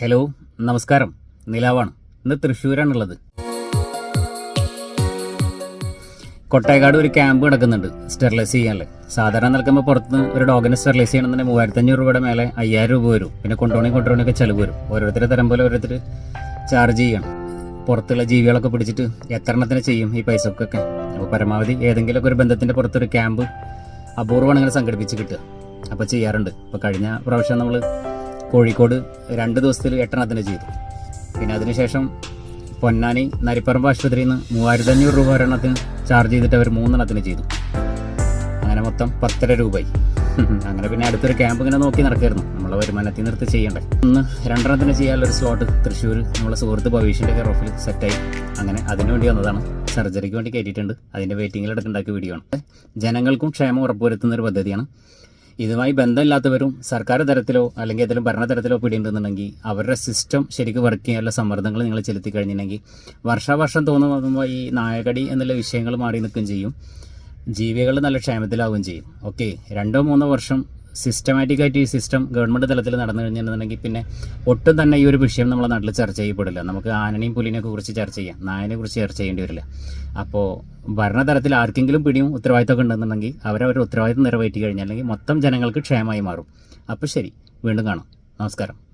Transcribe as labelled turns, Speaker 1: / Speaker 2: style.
Speaker 1: Hello നമസ്കാരം. നിലാവാണ്. ഇന്ന് തൃശ്ശൂരാണുള്ളത്. കൊട്ടേക്കാട് ഒരു ക്യാമ്പ് നടക്കുന്നുണ്ട് സ്റ്റെറിലൈസ് ചെയ്യാനല്ലേ സാധാരണ നിൽക്കുമ്പോൾ പുറത്ത് ഒരു ഡോഗിനെ സ്റ്റെറിലൈസ് ചെയ്യണമെന്നുണ്ടെങ്കിൽ മൂവായിരത്തഞ്ഞൂറ് രൂപയുടെ മേലെ അയ്യായിരം രൂപ വരും. പിന്നെ കൊണ്ടുപോകണി കൊണ്ടുപോകണൊക്കെ ചിലവ് വരും. ഓരോരുത്തരെ തരം പോലെ ഓരോരുത്തർ ചാർജ് ചെയ്യണം. പുറത്തുള്ള ജീവികളൊക്കെ പിടിച്ചിട്ട് എത്ര എണ്ണത്തിന് ചെയ്യും ഈ പൈസക്കൊക്കെ? അപ്പോൾ പരമാവധി ഏതെങ്കിലുമൊക്കെ ഒരു ബന്ധത്തിന്റെ പുറത്തൊരു ക്യാമ്പ് അപൂർവമാണ് ഇങ്ങനെ സംഘടിപ്പിച്ച് കിട്ടുക. അപ്പോൾ ചെയ്യാറുണ്ട്. അപ്പോൾ കഴിഞ്ഞ പ്രാവശ്യം നമ്മൾ കോഴിക്കോട് രണ്ട് ദിവസത്തിൽ എട്ടെണ്ണത്തിന് ചെയ്തു. പിന്നെ അതിനുശേഷം പൊന്നാനി നരിപ്പറമ്പ് ആശുപത്രിയിൽ നിന്ന് മൂവായിരത്തി അഞ്ഞൂറ് രൂപ ഒരെണ്ണത്തിന് ചാർജ് ചെയ്തിട്ട് അവർ മൂന്നെണ്ണത്തിന് ചെയ്തു. അങ്ങനെ മൊത്തം പത്തര രൂപയായി. അങ്ങനെ പിന്നെ അടുത്തൊരു ക്യാമ്പ് ഇങ്ങനെ നോക്കി നടക്കായിരുന്നു. നമ്മളെ വരുമാനത്തിൽ നിർത്തി ചെയ്യണ്ടേ. ഒന്ന് രണ്ടെണ്ണത്തിന് ചെയ്യാനുള്ളൊരു സ്ലോട്ട് തൃശ്ശൂർ നമ്മളെ സുഹൃത്ത് ഭവിഷ്യന്റെ കെയർ ഓഫിൽ സെറ്റായി അങ്ങനെ അതിനു വേണ്ടി വന്നതാണ്. സർജറിക്ക് വേണ്ടി കയറ്റിയിട്ടുണ്ട് അതിന്റെ വെയിറ്റിംഗിൽ എടുക്കുണ്ടാക്കിയ വീഡിയോ ആണ്. ജനങ്ങൾക്കും ക്ഷേമം ഉറപ്പുവരുത്തുന്ന ഒരു പദ്ധതിയാണ്. ഇതുമായി ബന്ധമില്ലാത്തവരും സർക്കാർ തരത്തിലോ അല്ലെങ്കിൽ ഏതെങ്കിലും ഭരണതലത്തിലോ പിടിയുണ്ടെന്നുണ്ടെങ്കിൽ അവരുടെ സിസ്റ്റം ശരിക്കും വർക്ക് ചെയ്യാനുള്ള സമ്മർദ്ദങ്ങൾ നിങ്ങൾ ചെലുത്തി കഴിഞ്ഞിട്ടുണ്ടെങ്കിൽ വർഷാവർഷം തോന്നുമ്പോൾ ഈ നായകടി എന്നുള്ള വിഷയങ്ങൾ മാറി നിൽക്കുകയും ചെയ്യും. ജീവികൾ നല്ല ക്ഷേമത്തിലാവുകയും ചെയ്യും. ഓക്കെ രണ്ടോ മൂന്നോ വർഷം സിസ്റ്റമാറ്റിക് ആയിട്ട് ഈ സിസ്റ്റം ഗവൺമെന്റ് തലത്തിൽ നടന്നു കഴിഞ്ഞിട്ടുണ്ടെങ്കിൽ പിന്നെ ഒട്ടും തന്നെ ഈ ഒരു വിഷയം നമ്മുടെ നാട്ടിൽ ചർച്ച ചെയ്യപ്പെടില്ല. നമുക്ക് ആനനെയും പുലിനെയൊക്കെ കുറിച്ച് ചർച്ച ചെയ്യാം. നായനെ കുറിച്ച് ചർച്ച ചെയ്യേണ്ടി വരില്ല. അപ്പോൾ ഭരണതലത്തിൽ ആർക്കെങ്കിലും പിടിയും ഉത്തരവാദിത്തമൊക്കെ ഉണ്ടെന്നുണ്ടെങ്കിൽ അവരവരുടെ ഉത്തരവാദിത്തം നിറവേറ്റി കഴിഞ്ഞാൽ അല്ലെങ്കിൽ മൊത്തം ജനങ്ങൾക്ക് ക്ഷേമമായി മാറും. അപ്പോൾ ശരി. വീണ്ടും കാണാം. നമസ്കാരം.